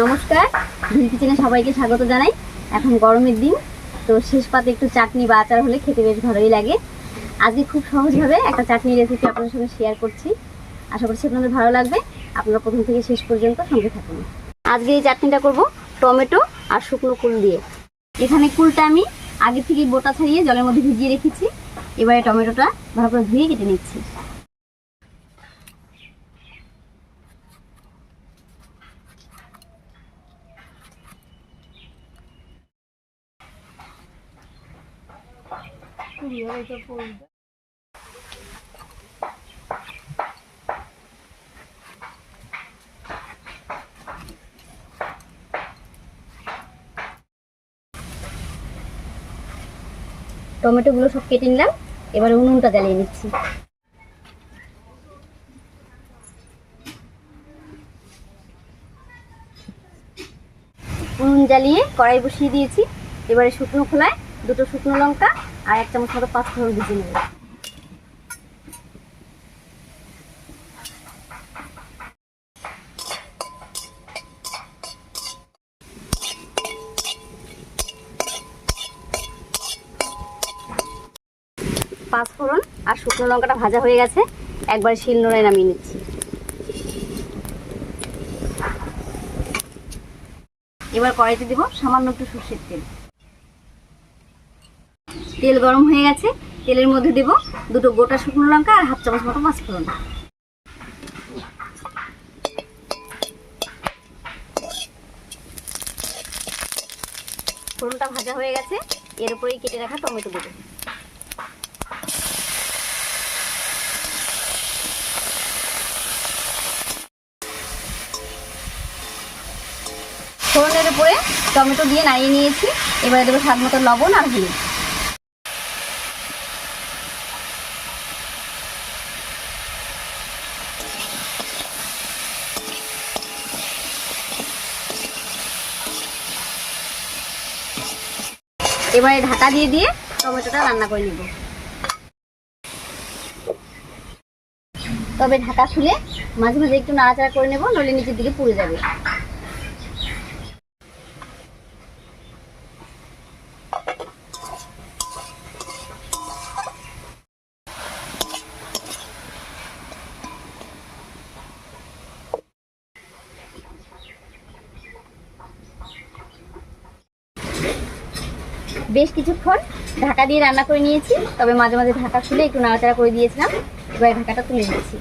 নমস্কার। ভিল কিচেনে সবাইকে স্বাগত জানাই। এখন গরমের দিন, তো শেষ পাতে একটু চাটনি বা আচার হলে খেতে বেশ ভালোই লাগে। আজকে খুব সহজভাবে একটা চাটনি রেসিপি আপনার সঙ্গে শেয়ার করছি। আশা করছি আপনাদের ভালো লাগবে। আপনারা প্রথম থেকে শেষ পর্যন্ত সঙ্গে থাকুন। আজকে এই চাটনিটা করব টমেটো আর শুকনো কুল দিয়ে। এখানে কুলটা আমি আগে থেকে বোটা ছাড়িয়ে জলের মধ্যে ভিজিয়ে রেখেছি। এবারে টমেটোটা ভালো করে ধুয়ে কেটে নিচ্ছি। টমেটোগুলো সব কেটে নিলাম, এবারে উনুনটা জ্বালিয়ে নিচ্ছি। উনুন জ্বালিয়ে কড়াই বসিয়ে দিয়েছি, এবারে শুকনো খোলায় দুটো শুকনো লঙ্কা আর এক চামচ মতো পাঁচ ফোড়ন ভেজে নেব। পাঁচ ফোড়ন আর শুকনো লঙ্কাটা ভাজা হয়ে গেছে, একবার শিল নোড়ায় নামিয়ে নিচ্ছি। এবার কড়াইতে দেবো সামান্য একটু সর্ষের তেল। তেল গরম হয়ে গেছে, তেলের মধ্যে দেব দুটো গোটা শুকনো লঙ্কা আর হাফ চামচ মতো পাঁচ ফোড়ন ফোড়নটা ভাজা হয়ে গেছে, এর উপরেই কেটে রাখা টমেটো দেবো ফোড়নের উপরে টমেটো দিয়ে নাড়িয়ে নিয়েছি, এবারে দেবো স্বাদ মতো লবণ আর হলুদ। এবারে ঢাকা দিয়ে দিয়ে টমেটোটা রান্না করে নেব। তবে ঢাকা খুলে মাঝে মাঝে একটু নাড়াচাড়া করে নেব, নইলে নিচের দিকে পুড়ে যাবে। বেশ কিছুক্ষণ ঢাকা দিয়ে রান্না করে নিয়েছি, তবে মাঝে মাঝে ঢাকা খুলে একটু নাড়াচাড়া করে দিয়েছিলাম। এবার ঢাকাটা তুলে নিয়েছি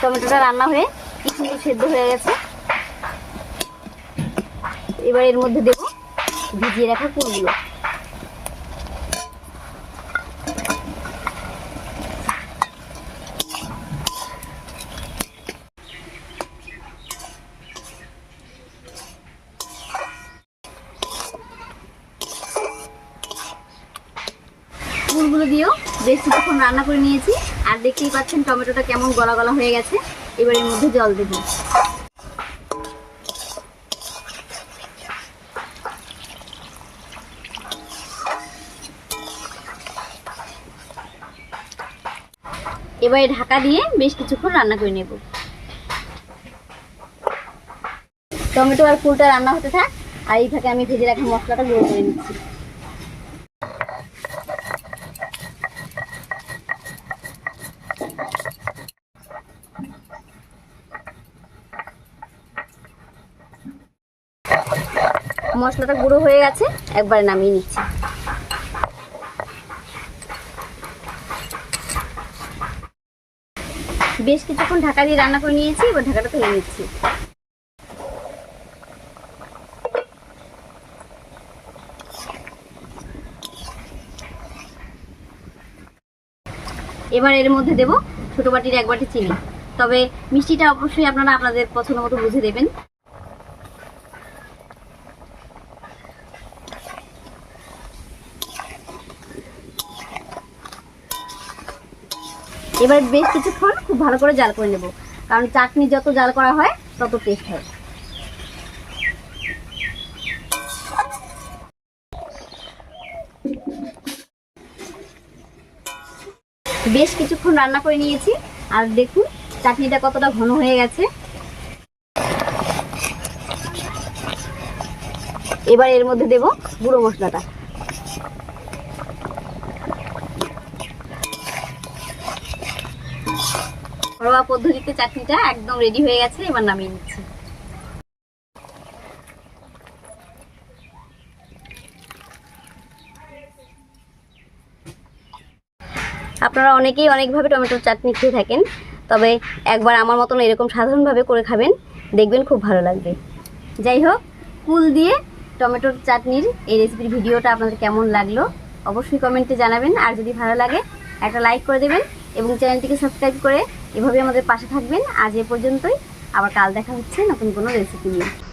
টমেটোটা রান্না হয়ে কিছু সেদ্ধ হয়ে গেছে। এবার এর মধ্যে দেবো ভিজিয়ে রাখা ফুলগুলো ফুলগুলো দিয়েও বেশ কিছুক্ষণ রান্না করে নিয়েছি। আর দেখতেই পাচ্ছেন টমেটোটা কেমন গলা গলা হয়ে গেছে। এবার এর মধ্যে জল দেবো। এবারে ঢাকা দিয়ে বেশ কিছুক্ষণ রান্না করে নেব। টমেটো আর ফুলটা রান্না হতে থাক। আর এই ফাঁকে আমি ভেজে রাখা মশলাটা গুঁড়ো করে নিচ্ছি। মশলাটা গুঁড়ো হয়ে গেছে, একবার নামিয়ে নিচ্ছি। বেশ কিছুক্ষণ ঢাকা দিয়ে রান্না করে নিয়েছি, এবার ঢাকাটা তুলে নিচ্ছি। এবার এর মধ্যে দেব ছোট বাটির এক বাটি চিনি। তবে মিষ্টিটা অবশ্যই আপনারা আপনাদের পছন্দ মতো বুঝে দেবেন। এবার বেশ কিছুক্ষণ খুব ভালো করে জাল করে নেব। কারণ চাটনি যত জাল করা হয়, তত টেস্ট হয়। বেশ কিছুক্ষণ রান্না করে নিয়েছি। আর দেখুন, চাটনিটা কতটা ঘন হয়ে গেছে। এবার এর মধ্যে দেব গুঁড়ো মশলাটা। ঘরোয়া পদ্ধতিতে চাটনিটা একদম রেডি হয়ে গেছে, এবার নামিয়ে নিচ্ছি। আপনারা অনেকেই অনেকভাবে টমেটোর চাটনি খেয়ে থাকেন, তবে একবার আমার মতন এরকম সাধারণভাবে করে খাবেন, দেখবেন খুব ভালো লাগবে। যাই হোক কুল দিয়ে টমেটোর চাটনির এই রেসিপির ভিডিওটা আপনাদের কেমন লাগল, অবশ্যই কমেন্টে জানাবেন, আর যদি ভালো লাগে, একটা লাইক করে দেবেন, এবং চ্যানেলটিকে সাবস্ক্রাইব করে এভাবে আমাদের পাশে থাকবেন। আজ এ পর্যন্তই। আবার কাল দেখা হচ্ছে নতুন কোনো রেসিপি নিয়ে।